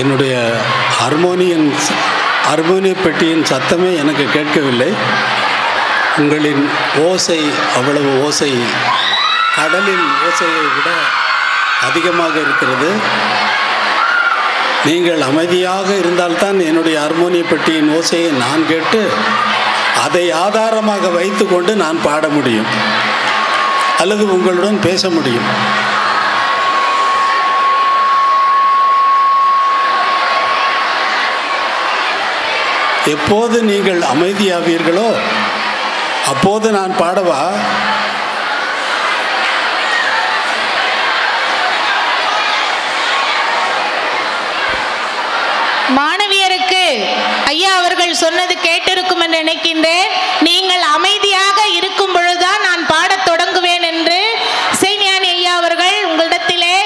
என்னுடைய ஹார்மோனியன் ஹார்மோனிய பெட்டியின் சத்தமே எனக்கு கேட்கவில்லை. உங்களின் ஓசை அவ்வளவு ஓசை கடலின் ஓசையை விட அதிகமாக இருக்கிறது. நீங்கள் அமைதியாக இருந்தால்தான் என்னுடைய ஹார்மோனிய பெட்டியின் ஓசையை நான் கேட்டு அதை ஆதாரமாக வைத்துக்கொண்டு நான் பாட முடியும். அல்லது உங்களுடன் பேச முடியும். எப்போது நீங்கள் அமைதியாவீர்களோ அப்போது நான் பாடவா? மாணவியருக்கு ஐயா அவர்கள் சொன்னது கேட்டிருக்கும் என்று நினைக்கின்றேன். நீங்கள் அமைதியாக இருக்கும் பொழுதுதான் நான் பாடத் தொடங்குவேன் என்று இசைஞானி ஐயா அவர்கள் உங்களிடத்திலே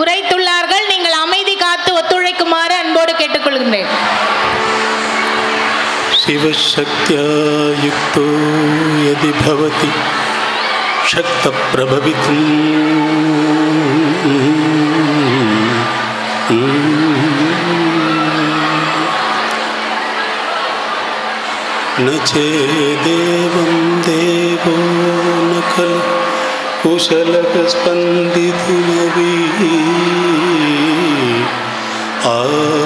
உரைத்துள்ளார்கள். நீங்கள் அமைதி காத்து ஒத்துழைக்குமாறு அன்போடு கேட்டுக்கொள்கின்றேன். शिवशक्त्या युक्तो यदि भवति शक्तप्रभवितुम्। न चेदेवं देवो न खलु कुशलः स्पन्दितुमपि आ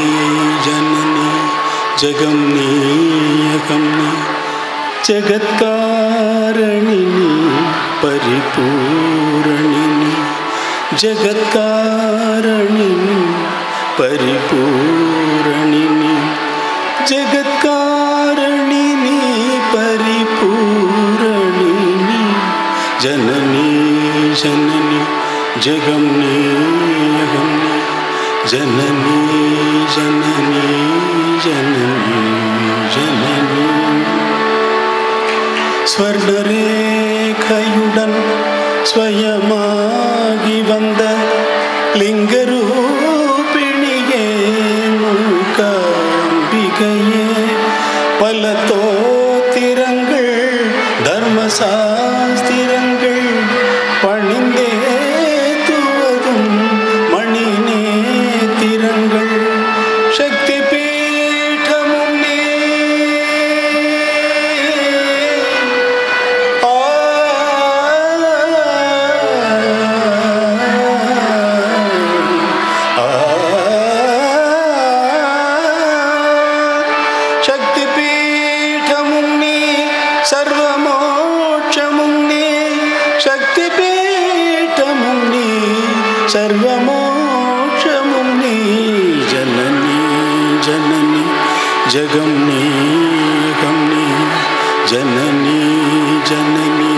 जगन्नीयकन्नी जगत्कारणिनी परिपूरणिनी। जगत्कारणिनी परिपूरणिनी। जगत्कारणिनी परिपूरणिनी। जननी जननी जगम्नी अगम्नी जननी जननी जननी। സ്വർഗരേഖയുടൻ സ്വയമാകി വന്ന ലിംഗരൂപിണിയേ മൂകാംബികയെ सर्वमोक्षमुनि जननी जननी, जगमनी, गमनी, जननी जननी,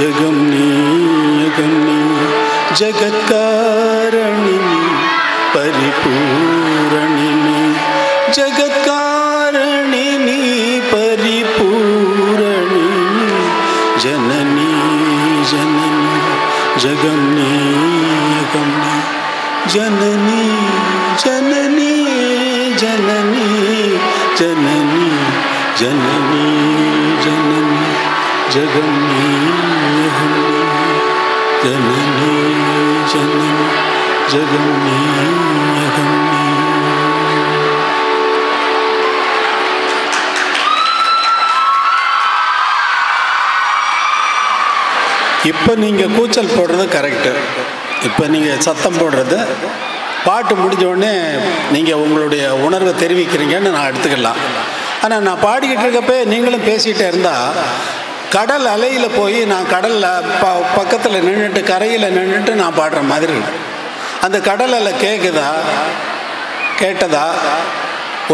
जगमनी, गमनी, जगत्कारिणी, परिपूरणिनी, जगत्कारिणी परिपूरणी जननी जननी, जगमनी जननी जननी जननी जननी जननी जननी जगम्नी अगम्नी जननी जननी जगम्नी अगम्नी இப்போ நீங்கள் கூச்சல் போடுறது கரெக்டு இப்போ நீங்கள் சத்தம் போடுறது பாட்டு முடிஞ்ச உடனே நீங்கள் உங்களுடைய உணர்வை தெரிவிக்கிறீங்கன்னு நான் எடுத்துக்கலாம். ஆனால் நான் பாடிக்கிட்டு இருக்கப்பே நீங்களும் பேசிகிட்டே இருந்தால் கடல் அலையில் போய் நான் கடலில் ப பக்கத்தில் நின்றுட்டு கரையில் நின்றுட்டு நான் பாடுற மாதிரி அந்த கடல் அலை கேட்குதா கேட்டதா?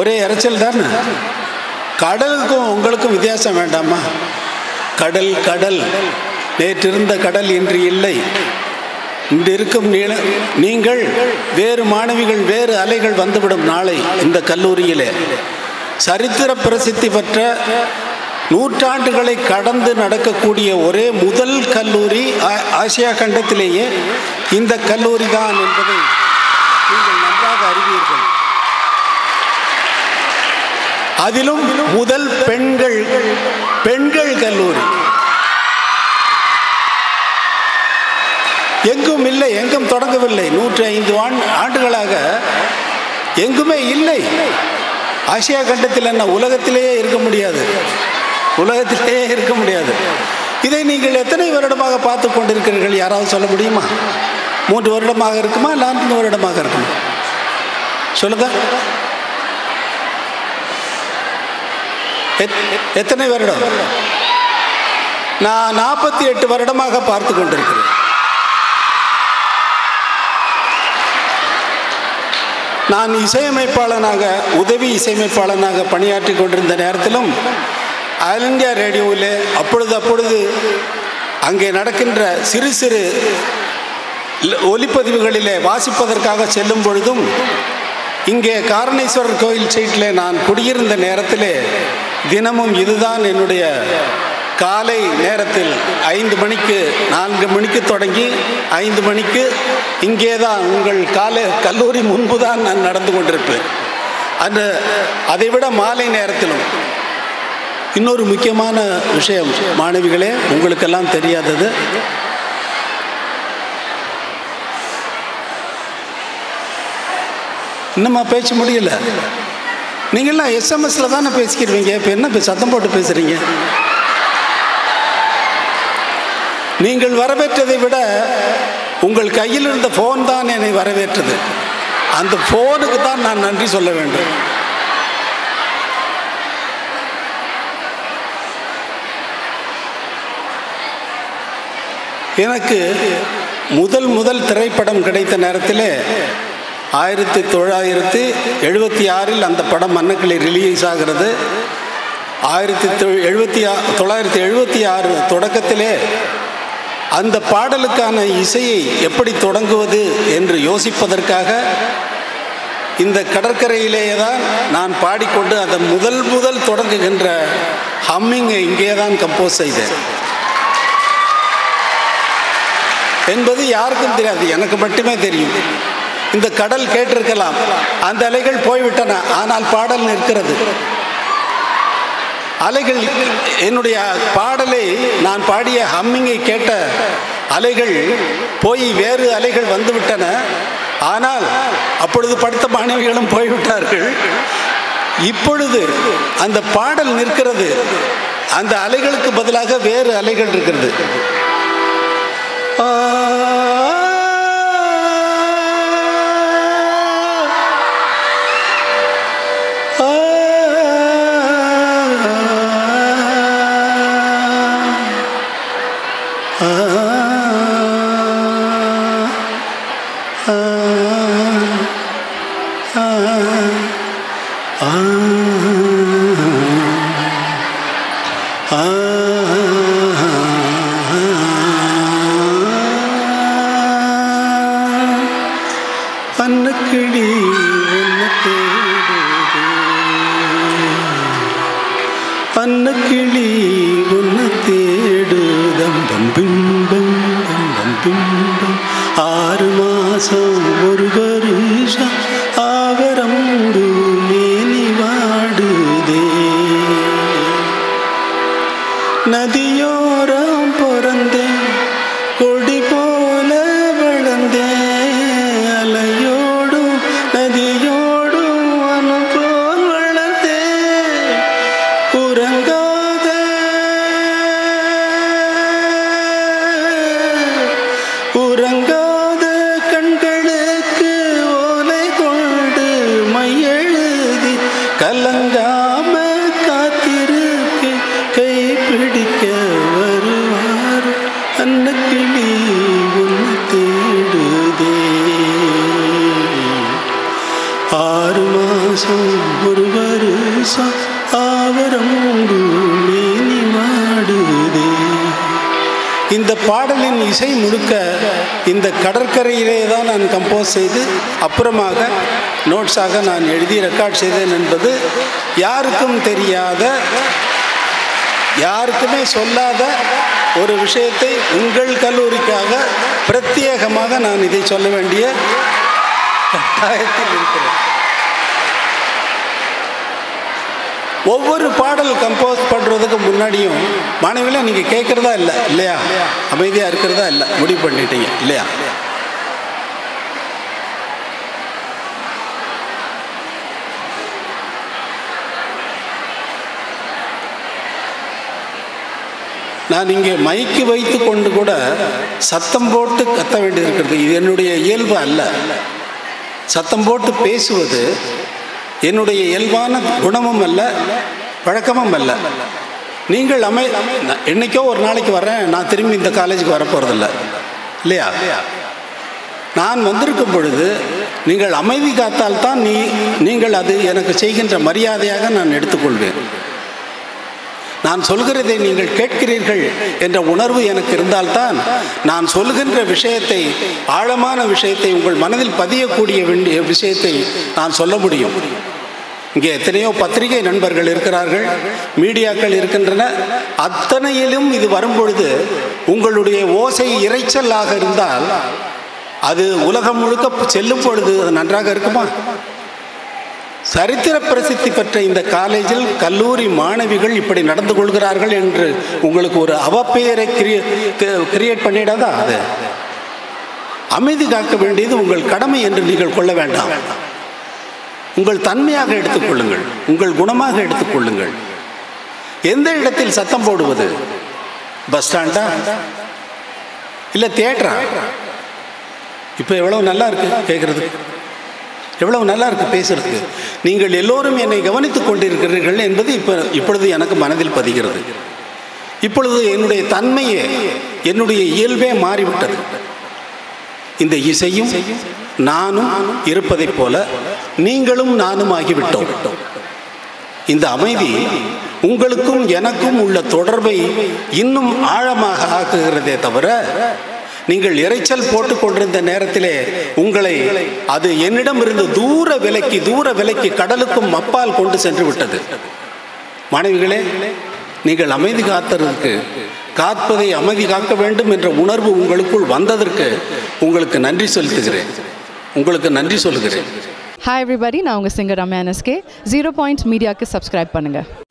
ஒரே இறைச்சல் தானே? கடலுக்கும் உங்களுக்கும் வித்தியாசம் வேண்டாமா? கடல் கடல். நேற்றிருந்த கடல் இன்று இல்லை. இன்று இருக்கும் நீங்கள் வேறு மாணவிகள் வேறு அலைகள் வந்துவிடும் நாளை இந்த கல்லூரியிலே. சரித்திர பிரசித்தி பெற்ற நூற்றாண்டுகளை கடந்து நடக்கக்கூடிய ஒரே முதல் கல்லூரி ஆ- ஆசியா கண்டத்திலேயே இந்த கல்லூரி தான் என்பதை நீங்கள் நன்றாக அறிவீர்கள். அதிலும் முதல் பெண்கள் பெண்கள் கல்லூரி. எங்கும் இல்லை எங்கும் தொடங்கவில்லை. நூற்றி ஐந்து ஆண் ஆண்டுகளாக எங்குமே இல்லை. ஆசியா கண்டத்தில் என்ன உலகத்திலேயே இருக்க முடியாது. உலகத்திலேயே இருக்க முடியாது. இதை நீங்கள் எத்தனை வருடமாக பார்த்து கொண்டிருக்கிறீர்கள்? யாராவது சொல்ல முடியுமா? மூன்று வருடமாக இருக்குமா? நான்கு வருடமாக இருக்குமா? சொல்லுங்க. எத்- எத்தனை வருடம்? நான் நாற்பத்தி எட்டு வருடமாக பார்த்து கொண்டிருக்கிறேன். நான் இசையமைப்பாளனாக உதவி இசையமைப்பாளனாக பணியாற்றி கொண்டிருந்த நேரத்திலும் ஆல் இந்தியா ரேடியோவில் அப்பொழுது அப்பொழுது அங்கே நடக்கின்ற சிறு சிறு ஒலிப்பதிவுகளிலே வாசிப்பதற்காக செல்லும் பொழுதும் இங்கே காரணேஸ்வரர் கோயில் சைட்டில் நான் குடியிருந்த நேரத்திலே தினமும் இதுதான் என்னுடைய காலை நேரத்தில் ஐந்து மணிக்கு நான்கு மணிக்கு தொடங்கி ஐந்து மணிக்கு இங்கே தான் உங்கள் காலை கல்லூரி முன்பு தான் நான் நடந்து கொண்டிருப்பேன். அந்த அதை விட மாலை நேரத்திலும் இன்னொரு முக்கியமான விஷயம் மாணவிகளே உங்களுக்கெல்லாம் தெரியாதது. இன்னுமா பேச்சு முடியல? நீங்கள்லாம் எஸ்எம்எஸ்ல தானே பேசிக்கிறீங்க இப்போ என்ன சத்தம் போட்டு பேசுகிறீங்க நீங்கள் வரவேற்றதை விட உங்கள் கையில் இருந்த ஃபோன் தான் என்னை வரவேற்றது. அந்த ஃபோனுக்கு தான் நான் நன்றி சொல்ல வேண்டும். எனக்கு முதல் முதல் திரைப்படம் கிடைத்த நேரத்திலே ஆயிரத்தி தொள்ளாயிரத்தி எழுபத்தி ஆறில் அந்த படம் மன்னக்கிளை ரிலீஸ் ஆகிறது. ஆயிரத்தி தொ- எழுபத்தி தொள்ளாயிரத்தி எழுபத்தி ஆறு தொடக்கத்திலே அந்த பாடலுக்கான இசையை எப்படி தொடங்குவது என்று யோசிப்பதற்காக இந்த கடற்கரையிலேயே தான் நான் பாடிக்கொண்டு அந்த முதல் முதல் தொடங்குகின்ற ஹம்மிங்கை இங்கே தான் கம்போஸ் செய்தேன். என்பது யாருக்கும் தெரியாது எனக்கு மட்டுமே தெரியும். இந்த கடல் கேட்டிருக்கலாம் அந்த அலைகள் போய்விட்டன ஆனால் பாடல் நிற்கிறது. அலைகள் என்னுடைய பாடலை நான் பாடிய ஹம்மிங்கை கேட்ட அலைகள் போய் வேறு அலைகள் வந்துவிட்டன. ஆனால் அப்பொழுது படித்த மாணவிகளும் போய்விட்டார்கள். இப்பொழுது அந்த பாடல் நிற்கிறது. அந்த அலைகளுக்கு பதிலாக வேறு அலைகள் இருக்கிறது. ஆ அன்னக்கிளி உன்னை தேடுதம். பம் பிம்பம் பம் பிம்பம் ஆறு மாசம் ஒரு பாடலின் இசை முழுக்க இந்த கடற்கரையிலே தான் நான் கம்போஸ் செய்து அப்புறமாக நோட்ஸாக நான் எழுதி ரெக்கார்ட் செய்தேன் என்பது யாருக்கும் தெரியாத யாருக்குமே சொல்லாத ஒரு விஷயத்தை உங்கள் கல்லூரிக்காக பிரத்யேகமாக நான் இதை சொல்ல வேண்டிய கட்டாயத்தில் இருக்கிறேன். ஒவ்வொரு பாடல் கம்போஸ் பண்ணுறதுக்கு முன்னாடியும் மாணவிகளை நீங்கள் கேட்குறதா இல்லை இல்லையா? அமைதியாக இருக்கிறதா இல்லை முடிவு பண்ணிட்டீங்க இல்லையா? நான் இங்கே மைக்கு வைத்து கொண்டு கூட சத்தம் போட்டு கத்த வேண்டியிருக்கிறது இது என்னுடைய இயல்பு அல்ல. சத்தம் போட்டு பேசுவது என்னுடைய இயல்பான குணமும் அல்ல பழக்கமும் அல்ல. நீங்கள் அமை நான் என்னைக்கோ ஒரு நாளைக்கு வரேன் நான் திரும்பி இந்த காலேஜுக்கு வரப்போகிறதில்ல இல்லையா? நான் வந்திருக்கும் பொழுது நீங்கள் அமைதி காத்தால்தான் நீ நீங்கள் அது எனக்கு செய்கின்ற மரியாதையாக நான் எடுத்துக்கொள்வேன். நான் சொல்கிறதை நீங்கள் கேட்கிறீர்கள் என்ற உணர்வு எனக்கு இருந்தால்தான் நான் சொல்கின்ற விஷயத்தை ஆழமான விஷயத்தை உங்கள் மனதில் பதியக்கூடிய வேண்டிய விஷயத்தை நான் சொல்ல முடியும். இங்கே எத்தனையோ பத்திரிகை நண்பர்கள் இருக்கிறார்கள் மீடியாக்கள் இருக்கின்றன. அத்தனையிலும் இது வரும்பொழுது உங்களுடைய ஓசை இறைச்சலாக இருந்தால் அது உலகம் முழுக்க செல்லும் பொழுது அது நன்றாக இருக்குமா? சரித்திர பிரசித்தி பெற்ற இந்த காலேஜில் கல்லூரி மாணவிகள் இப்படி நடந்து கொள்கிறார்கள் என்று உங்களுக்கு ஒரு அவப்பெயரை கிரியேட் பண்ணிடாதா? அது. அமைதி காக்க வேண்டியது உங்கள் கடமை என்று நீங்கள் கொள்ள வேண்டாம். உங்கள் தன்மையாக எடுத்துக்கொள்ளுங்கள் உங்கள் குணமாக எடுத்துக்கொள்ளுங்கள் எந்த இடத்தில் சத்தம் போடுவது? பஸ் ஸ்டாண்டா? இல்லை தேட்டரா இப்போ எவ்வளவு நல்லா இருக்கு கேட்குறதுக்கு எவ்வளவு நல்லா இருக்கு பேசுறதுக்கு. நீங்கள் எல்லோரும் என்னை கவனித்துக் கொண்டிருக்கிறீர்கள் என்பது இப்போ இப்பொழுது எனக்கு மனதில் பதிகிறது. இப்பொழுது என்னுடைய தன்மையே என்னுடைய இயல்பே மாறிவிட்டது. இந்த இசையும் நானும் இருப்பதைப் போல நீங்களும் நானும் ஆகிவிட்டோம். இந்த அமைதி உங்களுக்கும் எனக்கும் உள்ள தொடர்பை இன்னும் ஆழமாக ஆக்குகிறதே தவிர நீங்கள் இறைச்சல் போட்டுக் கொண்டிருந்த நேரத்திலே உங்களை அது என்னிடம் இருந்து தூர விலைக்கு தூர விலைக்கு கடலுக்கும் அப்பால் கொண்டு சென்று விட்டது. மாணவிகளே நீங்கள் அமைதி காத்ததற்கு காப்பதை அமைதி காக்க வேண்டும் என்ற உணர்வு உங்களுக்குள் வந்ததற்கு உங்களுக்கு நன்றி செலுத்துகிறேன். உங்களுக்கு நன்றி சொல்லுகிறேன். ஹாய் எவ்ரிபடி நான் உங்கள் singer Ramya NSK zero point மீடியாவுக்கு சப்ஸ்கிரைப் பண்ணுங்கள்